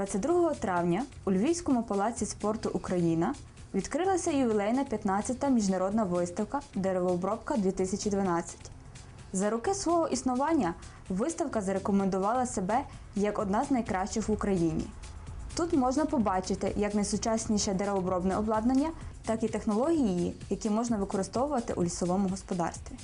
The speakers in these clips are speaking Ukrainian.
22 травня у Львівському палаці спорту Україна відкрилася ювілейна 15-та міжнародна виставка Деревообробка 2012. За роки свого існування виставка зарекомендувала себе як одна з найкращих в Україні. Тут можна побачити як найсучасніше деревообробне обладнання, так і технології, які можна використовувати у лісовому господарстві.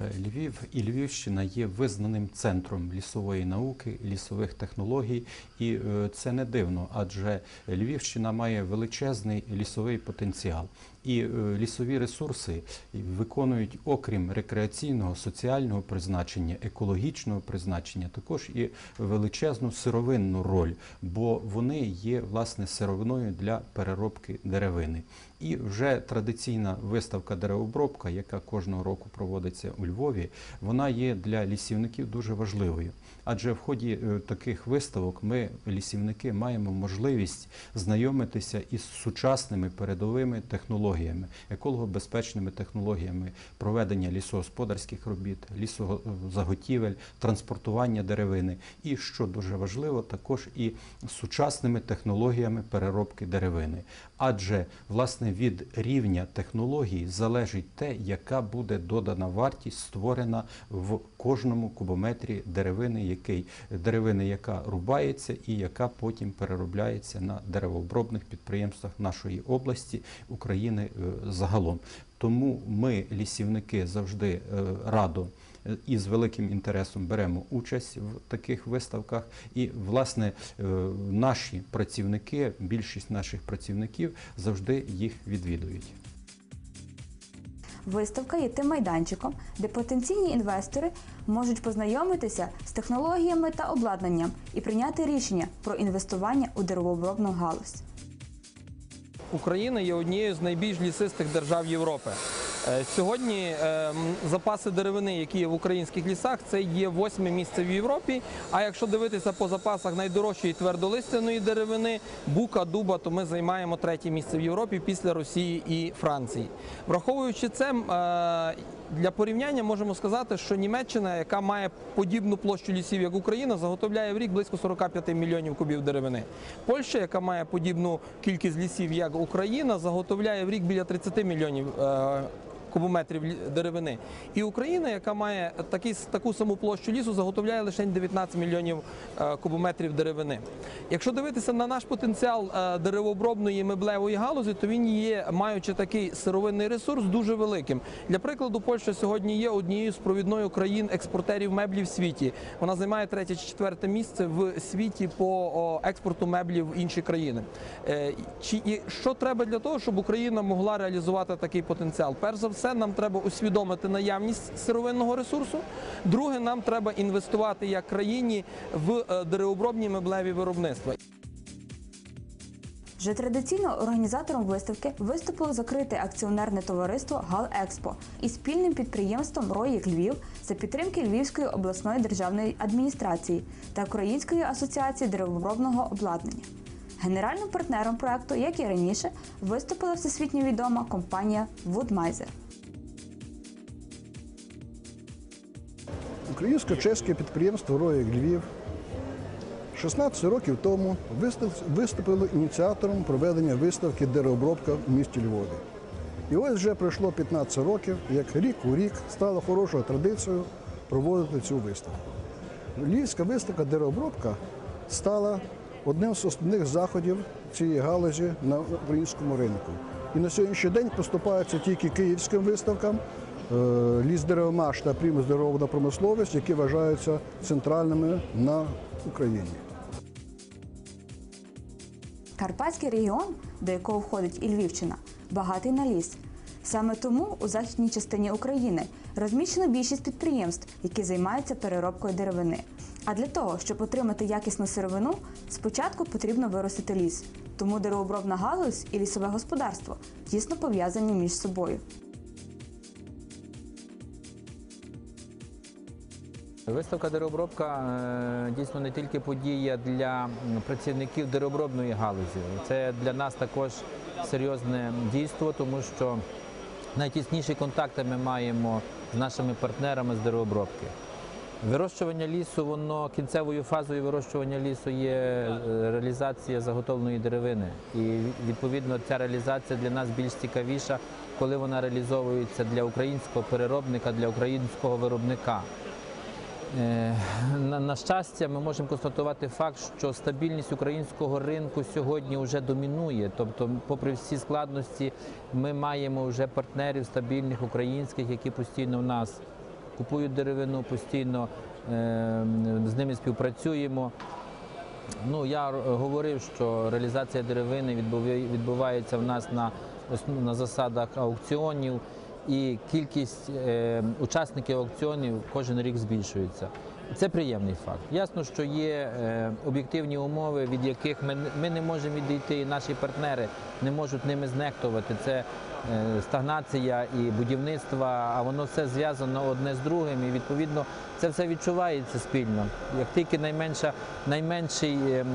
Е, Львів і Львівщина є визнаним центром лісової науки, лісових технологій, і е, це не дивно, адже Львівщина має величезний лісовий потенціал. І е, лісові ресурси виконують, окрім рекреаційного, соціального призначення, екологічного призначення, також і величезну сировинну роль, бо вони є власне сировиною для переробки деревини. І вже традиційна виставка деревообробка, яка кожного року проводиться у Львові, вона є для лісівників дуже важливою. Адже в ході е, таких виставок ми, лісівники, маємо можливість знайомитися із сучасними передовими технологіями, екологобезпечними технологіями проведення лісогосподарських робіт, лісозаготівель, транспортування деревини. І що дуже важливо, також і сучасними технологіями переробки деревини. Адже власне від рівня технологій залежить те, яка буде додана вартість створена в кожному кубометрі деревини, який деревини, яка рубається і яка потім переробляється на деревообробних підприємствах нашої області України е, загалом. Тому ми, лісівники, завжди е, радо е, і з великим інтересом беремо участь в таких виставках. І, власне, е, наші працівники, більшість наших працівників завжди їх відвідують. Виставка є тим майданчиком, де потенційні інвестори можуть познайомитися з технологіями та обладнанням і прийняти рішення про інвестування у деревообробну галузь. Україна є однією з найбільш лісистих держав Європи. Е, Сьогодні е, запаси деревини, які є в українських лісах, це є восьме місце в Європі. А якщо дивитися по запасах найдорожчої твердолистяної деревини, бука, дуба, то ми займаємо третє місце в Європі після Росії і Франції. Враховуючи це, е, для порівняння можемо сказати, що Німеччина, яка має подібну площу лісів, як Україна, заготовляє в рік близько 45 мільйонів кубів деревини. Польща, яка має подібну кількість лісів, як Україна, заготовляє в рік біля 30 мільйонів. Кубометрів деревини. І Україна, яка має такий, таку саму площу лісу, заготовляє лише 19 мільйонів е, кубометрів деревини. Якщо дивитися на наш потенціал е, деревообробної меблевої галузі, то він є, маючи такий сировинний ресурс, дуже великим. Для прикладу, Польща сьогодні є однією з провідною країн експортерів меблів в світі. Вона займає третє чи четверте місце в світі по експорту меблів в інші країни. Е, Чи і що треба для того, щоб Україна могла реалізувати такий потенціал? Перш за все, нам треба усвідомити наявність сировинного ресурсу. Друге, нам треба інвестувати як країні в е, деревообробні меблеві виробництва. Вже традиційно організатором виставки виступило закрите акціонерне товариство Галекспо із спільним підприємством Роїк Львів за підтримки Львівської обласної державної адміністрації та Української асоціації деревообробного обладнання. Генеральним партнером проекту, як і раніше, виступила всесвітньо відома компанія Woodmiser. Українсько-чеське підприємство Роїк Львів 16 років тому виступило ініціатором проведення виставки деревообробка в місті Львові. І ось вже пройшло 15 років, як рік у рік стало хорошою традицією проводити цю виставку. Львівська виставка деревообробка стала одним з основних заходів цієї галузі на українському ринку. І на сьогоднішній день поступаються тільки київським виставкам, ліс деревомаш та примус деревовна промисловість, які вважаються центральними на Україні. Карпатський регіон, до якого входить і Львівщина, багатий на ліс. Саме тому у західній частині України розміщено більшість підприємств, які займаються переробкою деревини. А для того, щоб отримати якісну сировину, спочатку потрібно виростити ліс. Тому деревообробна галузь і лісове господарство тісно пов'язані між собою. Виставка деревообробка е, дійсно не тільки подія для працівників деревообробної галузі. Це для нас також серйозне дійство, тому що найтісніші контакти ми маємо з нашими партнерами з деревообробки. Вирощування лісу, воно кінцевою фазою вирощування лісу є е, реалізація заготовленої деревини. І відповідно ця реалізація для нас більш цікавіша, коли вона реалізовується для українського переробника, для українського виробника. Е, На, щастя, ми можемо констатувати факт, що стабільність українського ринку сьогодні вже домінує. Тобто, попри всі складності, ми маємо вже партнерів стабільних українських, які постійно в нас купують деревину, постійно е, з ними співпрацюємо. Ну, я говорив, що реалізація деревини відбувається в нас на, на засадах аукціонів, і кількість е, учасників аукціонів кожен рік збільшується. Це приємний факт. Ясно, що є е, об'єктивні умови, від яких ми, не- можемо відійти, і наші партнери не можуть ними знехтувати. Це е, стагнація і будівництво, а воно все зв'язано одне з другим. І відповідно це все відчувається спільно. Як тільки найменша, найменший ем,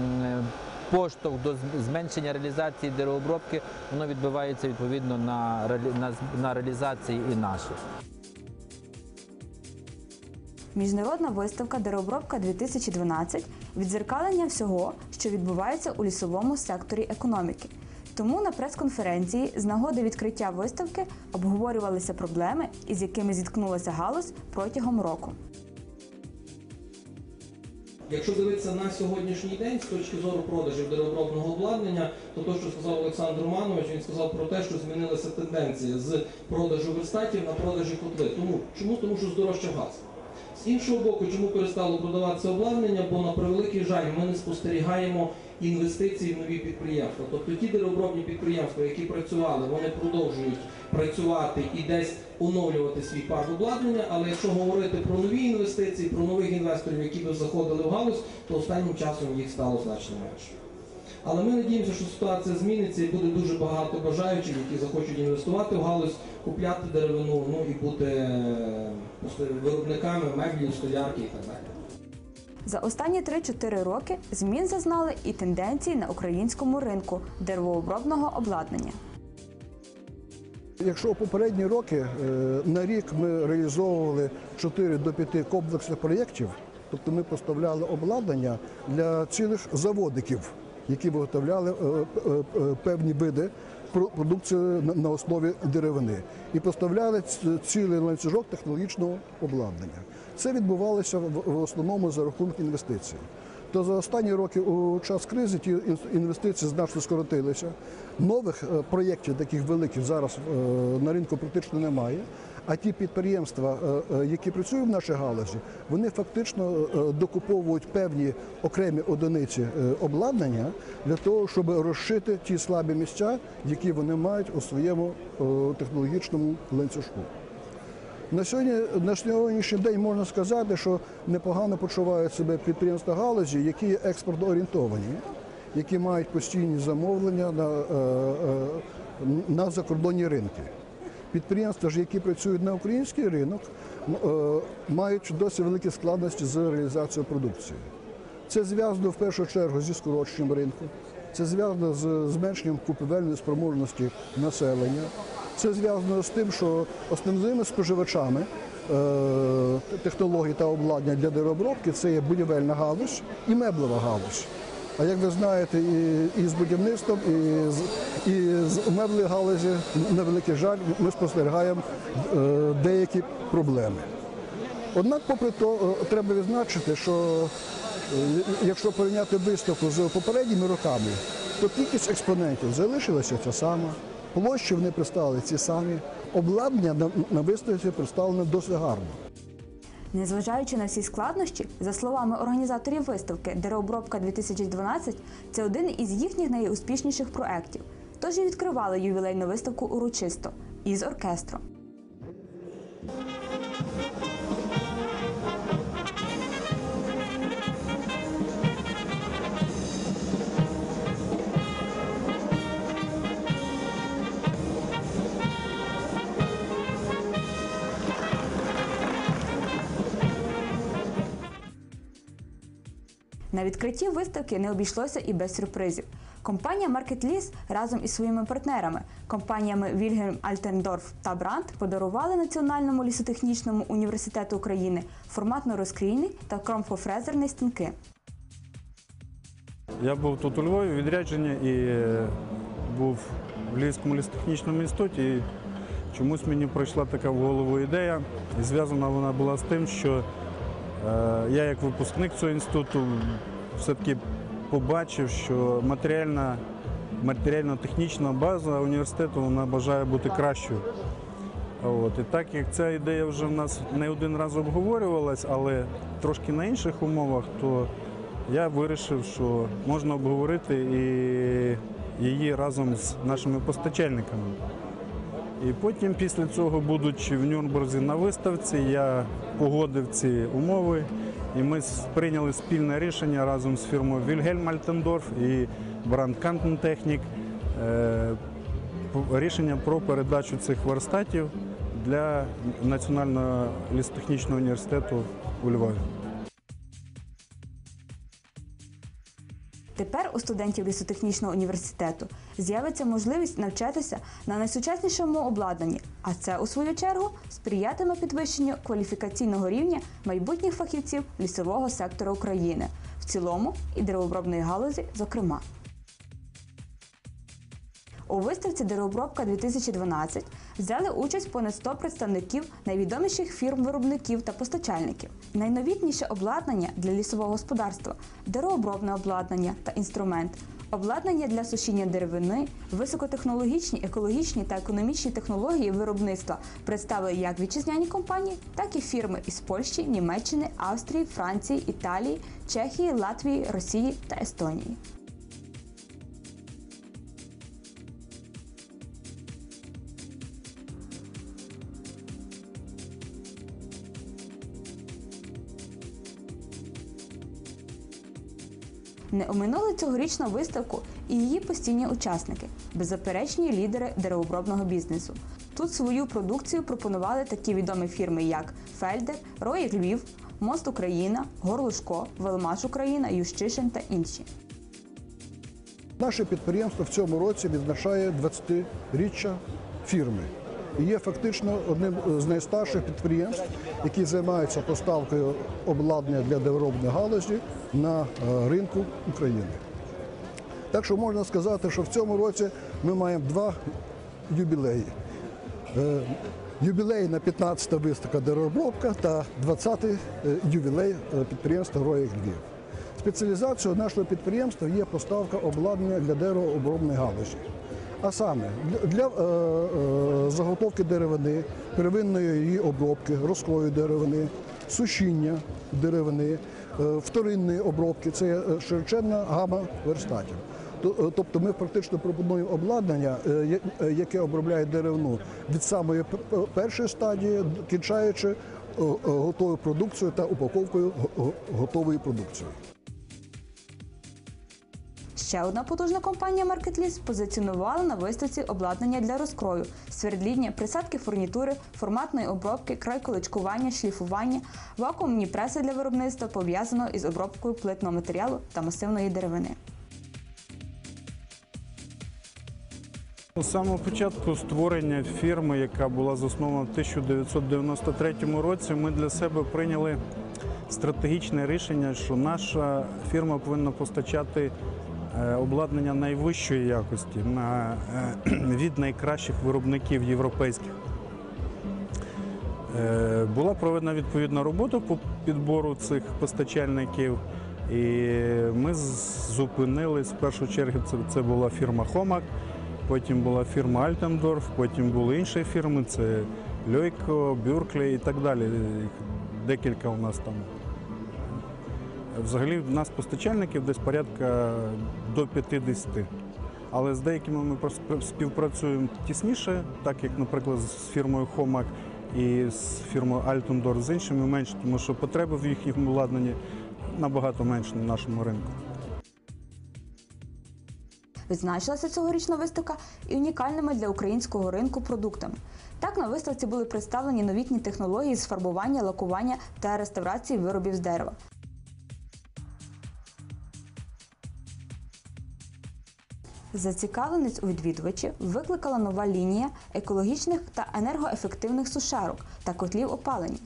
поштовх до зменшення реалізації деревообробки, воно відбувається відповідно на, реалізації і наших. Міжнародна виставка Деревообробка 2012 відзеркалення всього, що відбувається у лісовому секторі економіки. Тому на прес-конференції з нагоди відкриття виставки обговорювалися проблеми, із якими зіткнулася галузь протягом року. Якщо дивитися на сьогоднішній день з точки зору продажів деревообробного обладнання, то те, що сказав Олександр Романович, він сказав про те, що змінилася тенденція з продажу верстатів на продажі котли. Тому чому? Тому що здорожчав газ. З іншого боку, чому перестало продаватися обладнання? Бо на превеликий жаль, ми не спостерігаємо інвестицій в нові підприємства. Тобто ті деревообробні підприємства, які працювали, вони продовжують працювати і десь оновлювати свій парк обладнання. Але якщо говорити про нові інвестиції, про нових інвесторів, які би заходили в галузь, то останнім часом їх стало значно менше. Але ми надіємося, що ситуація зміниться і буде дуже багато бажаючих, які захочуть інвестувати в галузь, купляти деревину, ну і бути е, просто виробниками меблів, столярки і так далі. За останні 3-4 роки змін зазнали і тенденції на українському ринку деревообробного обладнання. Якщо у попередні роки е, на рік ми реалізовували 4 до 5 комплексних проєктів, тобто ми поставляли обладнання для цілих заводиків, які виготовляли е, е, е, певні види про- продукції на- основі деревини, і поставляли цілий ланцюжок технологічного обладнання. Це відбувалося в основному за рахунок інвестицій. То за останні роки у час кризи ті ін- інвестиції значно скоротилися. Нових проєктів таких великих зараз на ринку практично немає. А ті підприємства, е, е, які працюють в нашій галузі, вони фактично е, докуповують певні окремі одиниці обладнання для того, щоб розшити ті слабі місця, які вони мають у своєму технологічному ланцюжку. На сьогодні на сьогоднішній день можна сказати, що непогано почувають себе підприємства галузі, які є експортоорієнтовані, які мають постійні замовлення на, на закордонні ринки. Підприємства ж, які працюють на український ринок, е, мають досить великі складності з реалізацією продукції. Це зв'язано в першу чергу зі скороченням ринку, це зв'язано з зменшенням купівельної спроможності населення. Це зв'язано з тим, що основними споживачами е, технологій та обладнання для деревообробки це є будівельна галузь і меблева галузь. А як ви знаєте, і, і з будівництвом, і з, і з меблевої галузі, на великий жаль, ми спостерігаємо е, деякі проблеми. Однак, попри то, е, треба відзначити, що е, якщо порівняти виставку з попередніми роками, то кількість експонентів залишилася ця сама, площі вони представили ці самі, обладнання на, виставці представлене досить гарно. Незважаючи на всі складнощі, за словами організаторів виставки Деревообробка 2012 це один із їхніх найуспішніших проєктів. Тож і відкривали ювілейну виставку урочисто із оркестром. Відкритті виставки не обійшлося і без сюрпризів. Компанія Market разом із своїми партнерами, компаніями Вільгельм Альтендорф та Бранд, подарували Національному лісотехнічному університету України форматно-розкрійний та кромфофрезерний стінки. Я був тут у Львові у відрядженні і е, був в Львівському лісотехнічному інституті. І чомусь мені прийшла така в голову ідея. І зв'язана вона була з тим, що е, я як випускник цього інституту все-таки побачив, що матеріальна, матеріально-технічна база університету вона бажає бути кращою. От. І так як ця ідея вже в нас не один раз обговорювалась, але трошки на інших умовах, то я вирішив, що можна обговорити і її разом з нашими постачальниками. І потім, після цього, будучи в Нюрнберзі на виставці, я погодив ці умови, і ми прийняли спільне рішення разом з фірмою Вільгельм Альтендорф і Бранд Кантентехнік рішення про передачу цих верстатів для Національного лісотехнічного університету у Львові. Тепер у студентів лісотехнічного університету з'явиться можливість навчатися на найсучаснішому обладнанні, а це, у свою чергу, сприятиме підвищенню кваліфікаційного рівня майбутніх фахівців лісового сектору України в цілому і деревообробної галузі, зокрема. У виставці Деревообробка 2012 взяли участь понад 100 представників найвідоміших фірм-виробників та постачальників. Найновітніше обладнання для лісового господарства, деревообробне обладнання та інструмент, обладнання для сушіння деревини, високотехнологічні, екологічні та економічні технології виробництва представили як вітчизняні компанії, так і фірми із Польщі, Німеччини, Австрії, Франції, Італії, Чехії, Латвії, Росії та Естонії. Не оминули цьогорічну виставку і її постійні учасники, беззаперечні лідери деревообробного бізнесу. Тут свою продукцію пропонували такі відомі фірми, як Фельдер, Роїк Львів, Мост Україна, Горлушко, Велмаш Україна, Ющишин та інші. Наше підприємство в цьому році відзначає 20-річчя фірми і є фактично одним з найстарших підприємств, які займаються поставкою обладнання для деревообробної галузі на е, ринку України. Так що можна сказати, що в цьому році ми маємо два юбілеї. Е, Юбілейна 15-та виставка деревообробка та 20-й е, ювілей підприємства Роїк Львів. Спеціалізацією нашого підприємства є поставка обладнання для деревообробної галузі. А саме для, е, е, заготовки деревини, первинної її обробки, розкрою деревини, сушіння деревини, е, вторинної обробки це широченна гама верстатів. Тобто ми фактично пропонуємо обладнання, яке обробляє деревину від самої першої стадії, кінчаючи готовою продукцією та упаковкою го- го- готової продукції. Ще одна потужна компанія MarketList позиціонувала на виставці обладнання для розкрою, свердління, присадки фурнітури, форматної обробки, крайколочкування, шліфування, вакуумні преси для виробництва пов'язаного із обробкою плитного матеріалу та масивної деревини. З самого початку створення фірми, яка була заснована в 1993 році, ми для себе прийняли стратегічне рішення, що наша фірма повинна постачати обладнання найвищої якості е, від найкращих виробників європейських. Е, Була проведена відповідна робота по підбору цих постачальників, і ми з- зупинились в першу чергу. Це, це була фірма Хомак, потім була фірма Альтендорф, потім були інші фірми, це Льойко, Бюрклі і так далі. Декілька у нас там. Взагалі в нас постачальників десь порядка до 50. Але з деякими ми співпрацюємо тісніше, так як, наприклад, з фірмою Хомак і з фірмою Альтендор, з іншими менше, тому що потреби в їхньому обладнанні набагато менше на нашому ринку. Відзначилася цьогорічна виставка і унікальними для українського ринку продуктами. Так на виставці були представлені новітні технології з фарбування, лакування та реставрації виробів з дерева. Зацікавленість у відвідувачів викликала нова лінія екологічних та енергоефективних сушарок та котлів опалення.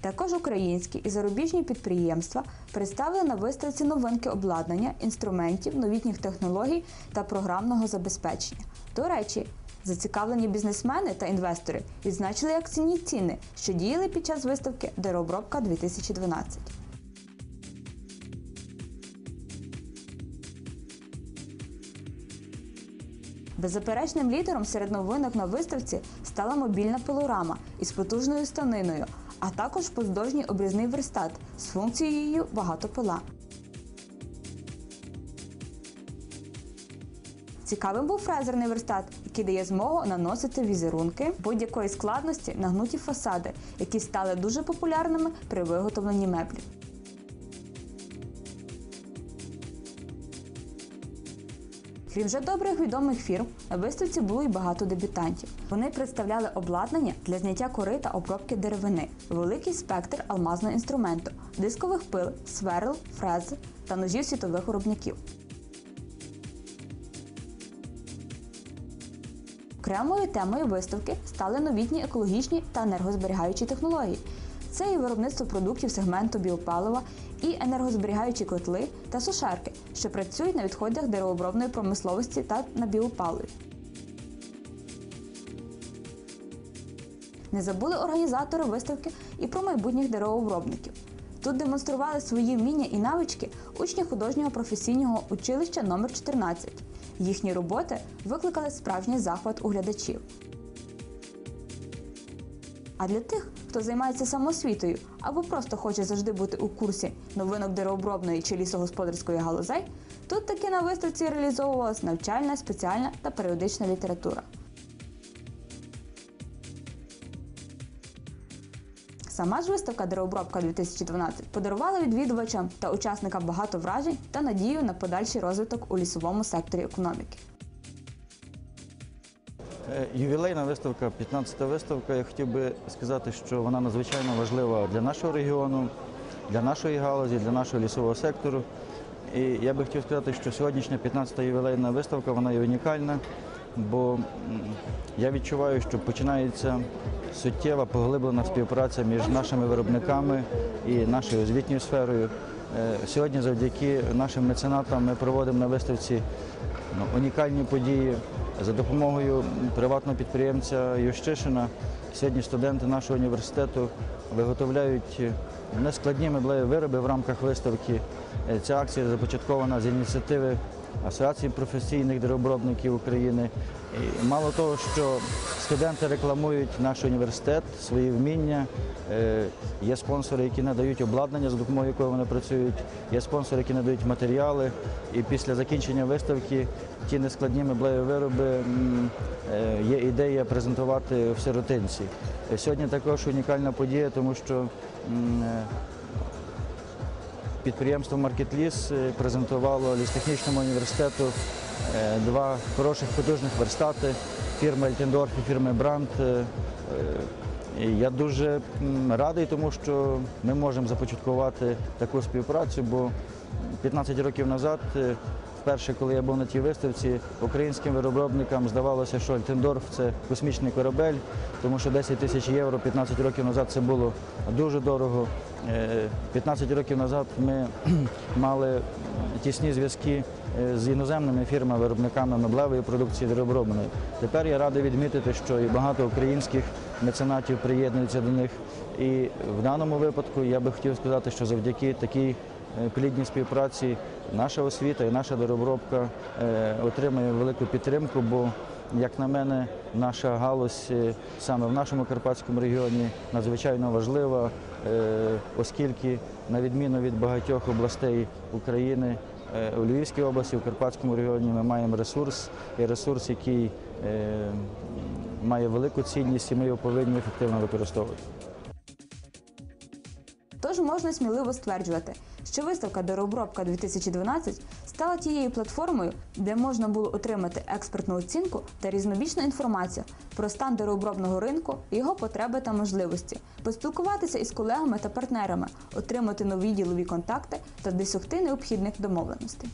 Також українські і зарубіжні підприємства представили на виставці новинки обладнання, інструментів, новітніх технологій та програмного забезпечення. До речі, зацікавлені бізнесмени та інвестори відзначили акційні ціни, що діяли під час виставки Деревообробка 2012. Беззаперечним лідером серед новинок на виставці стала мобільна пилорама із потужною станиною, а також поздовжній обрізний верстат з функцією багатопила. Цікавим був фрезерний верстат, який дає змогу наносити візерунки будь-якої складності на гнуті фасади, які стали дуже популярними при виготовленні меблів. Крім вже добрих відомих фірм, на виставці було й багато дебютантів. Вони представляли обладнання для зняття кори та обробки деревини, великий спектр алмазного інструменту, дискових пил, сверл, фрез та ножів світових виробників. Окремою темою виставки стали новітні екологічні та енергозберігаючі технології. Це і виробництво продуктів сегменту біопалива, і енергозберігаючі котли та сушарки, що працюють на відходах деревообробної промисловості та на біопаливі. Не забули організатори виставки і про майбутніх деревообробників. Тут демонстрували свої вміння і навички учні художнього професійного училища номер 14 Їхні роботи викликали справжній захват у глядачів. А для тих, хто займається самосвітою або просто хоче завжди бути у курсі новинок деревообробної чи лісогосподарської галузей, тут таки на виставці реалізовувалась навчальна, спеціальна та періодична література. Сама ж виставка Деревообробка 2012 подарувала відвідувачам та учасникам багато вражень та надію на подальший розвиток у лісовому секторі економіки. Е, Ювілейна виставка, 15-та виставка. Я хотів би сказати, що вона надзвичайно важлива для нашого регіону, для нашої галузі, для нашого лісового сектору. І я би хотів сказати, що сьогоднішня 15-та ювілейна виставка вона є унікальна, бо я відчуваю, що починається суттєва поглиблена співпраця між нашими виробниками і нашою освітньою сферою. Е, Сьогодні, завдяки нашим меценатам, ми проводимо на виставці ну, унікальні події за допомогою приватного підприємця Ющишина. Сьогодні студенти нашого університету виготовляють нескладні меблеві вироби в рамках виставки. Е, Ця акція започаткована з ініціативи Асоціації професійних деревообробників України. І мало того, що студенти рекламують наш університет, свої вміння. Е, Є спонсори, які надають обладнання, за допомогою якого вони працюють. Є спонсори, які надають матеріали. І після закінчення виставки ті нескладні меблеві вироби е, є ідея презентувати в сиротинці. Сьогодні також унікальна подія, тому що е, Підприємство Маркетліс презентувало лістехнічному університету е, два хороших потужних верстати фірми Ельтендорф і фірми Бранд. Е, е, Я дуже радий, тому що ми можемо започаткувати таку співпрацю, бо 15 років назад, вперше, коли я був на тій виставці, українським виробникам здавалося, що Альтендорф це космічний корабель, тому що 10 тисяч євро 15 років назад це було дуже дорого. Е, 15 років назад ми мали тісні зв'язки е, з іноземними фірмами, виробниками меблевої продукції деревообробної. Тепер я радий відмітити, що і багато українських меценатів приєднуються до них. І в даному випадку я би хотів сказати, що завдяки такій е, плідній співпраці наша освіта і наша деревообробка е, отримує велику підтримку, бо, як на мене, наша галузь е, саме в нашому Карпатському регіоні надзвичайно важлива, оскільки, на відміну від багатьох областей України, у Львівській області, у Карпатському регіоні ми маємо ресурс, і ресурс, який має велику цінність, і ми його повинні ефективно використовувати. Тож можна сміливо стверджувати, що виставка Деревообробка 2012 стала тією платформою, де можна було отримати експертну оцінку та різнобічну інформацію про стан деревообробного ринку, його потреби та можливості, поспілкуватися із колегами та партнерами, отримати нові ділові контакти та досягти необхідних домовленостей.